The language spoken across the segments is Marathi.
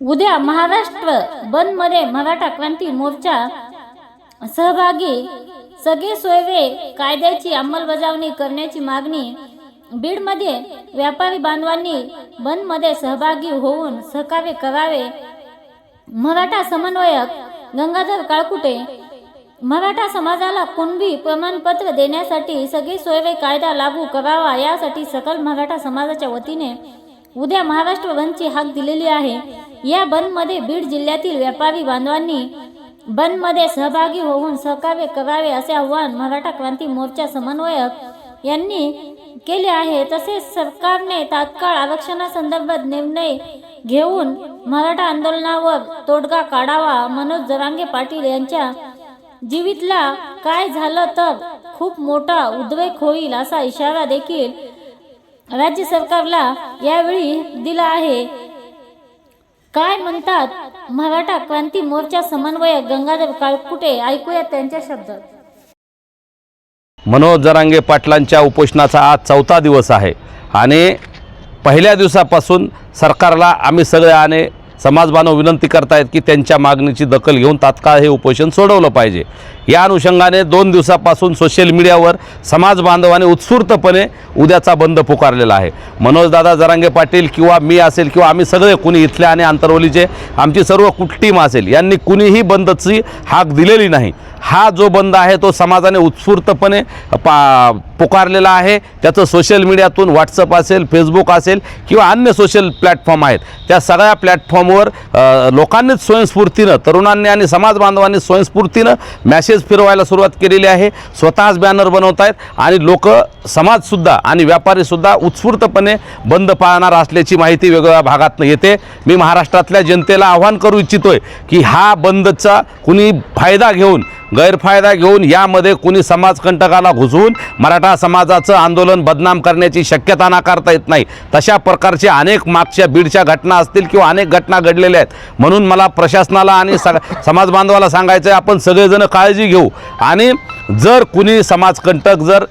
उद्या महाराष्ट्र बनमध्ये मराठा क्रांती मोर्चा सहभागी. सगळे सोयरे कायद्याची अंमलबजावणी करण्याची मागणी. बीडमध्ये व्यापारी बांधवांनी बंदमध्ये सहभागी होऊन सहकार्य करावे. मराठा समन्वयक गंगाधर काळकुटे. मराठा समाजाला कुणबी प्रमाणपत्र देण्यासाठी सगळी सोयरे कायदा लागू करावा यासाठी सकल मराठा समाजाच्या वतीने उद्या महाराष्ट्र बंदची हाक दिलेली आहे. या बंदमध्ये बीड जिल्ह्यातील व्यापारी बांधवांनी बंदमध्ये सहभागी होऊन सहकार्य करावे असे आवाहन मराठा क्रांती मोर्चा समन्वयक यांनी केले आहे. तसेच सरकारने तात्काळ आरक्षणासंदर्भात निर्णय घेऊन मराठा आंदोलनावर तोडगा काढावा. मनोज जरांगे पाटील यांच्या जीवितला काय झालं तर खूप मोठा उद्रेक होईल असा इशारा देखील राज्य सरकारला यावेळी दिला आहे. काय म्हणतात? मराठा क्रांती मोर्चा समन्वयक गंगाधर काळकुटे ऐकूया त्यांच्या शब्दात मनोज जरांगे पाटलांच्या उपोषणाचा आज चौथा दिवस आहे. आणि पहिल्या दिवसापासून सरकारला आम्ही सगळ्याने समाज बांधव विनंती करतायत की त्यांच्या मागणीची दखल घेऊन तात्काळ हे उपोषण सोडवलं पाहिजे. या अनुषंगाने दोन दिवसापासून सोशल मीडियावर समाज बांधवाने उत्स्फूर्तपणे उद्याचा बंद पुकारलेला आहे. मनोजदादा जरांगे पाटील किंवा मी असेल किंवा आम्ही सगळे कुणी इथल्या आणि आंतरवलीचे आमची सर्व कुठ टीम असेल यांनी कुणीही बंदची हाक दिलेली नाही. हा जो बंद आहे तो समाजाने उत्स्फूर्तपणे पा पुकारलेला आहे. त्याचं सोशल मीडियातून व्हॉट्सअप असेल फेसबुक असेल किंवा अन्य सोशल प्लॅटफॉर्म आहेत. त्या सगळ्या प्लॅटफॉर्मवर लोकांनीच स्वयंस्फूर्तीनं तरुणांनी आणि समाज बांधवांनी स्वयंस्फूर्तीनं मॅसेज फिरवायला सुरुवात केलेली आहे. स्वतःच बॅनर बनवत आहेत आणि लोक समाजसुद्धा आणि व्यापारीसुद्धा उत्स्फूर्तपणे बंद पाळणार असल्याची माहिती वेगवेगळ्या भागातनं येते. मी महाराष्ट्रातल्या जनतेला आव्हान करू इच्छितो आहे की हा बंदचा कुणी फायदा घेऊन गैरफायदा घेऊन यामध्ये कुणी समाजकंटकाला घुसवून मराठा समाजाचं आंदोलन बदनाम करण्याची शक्यता नाकारता येत नाही. तशा प्रकारचे अनेक मागच्या बीडच्या घटना असतील किंवा अनेक घटना घडलेल्या आहेत. म्हणून मला प्रशासनाला आणि सग समाज बांधवाला सांगायचं आहे आपण सगळेजण काळजी घेऊ. आणि जर कुणी समाजकंटक जर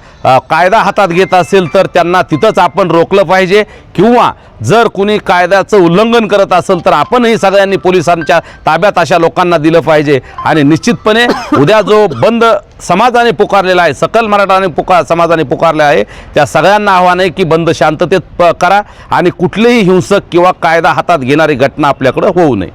कायदा हातात घेत असेल तर त्यांना तिथंच आपण रोखलं पाहिजे. किंवा जर कुणी कायद्याचं उल्लंघन करत असेल तर आपणही सगळ्यांनी पोलिसांच्या ताब्यात अशा लोकांना दिलं पाहिजे. आणि निश्चितपणे उद्या जो बंद समाजाने पुकारलेला आहे सकल मराठाने पुकार समाजाने पुकारले आहे त्या सगळ्यांना आव्हान आहे की बंद शांततेत प- करा आणि कुठलीही हिंसक किंवा कायदा हातात घेणारी घटना आपल्याकडं होऊ नये.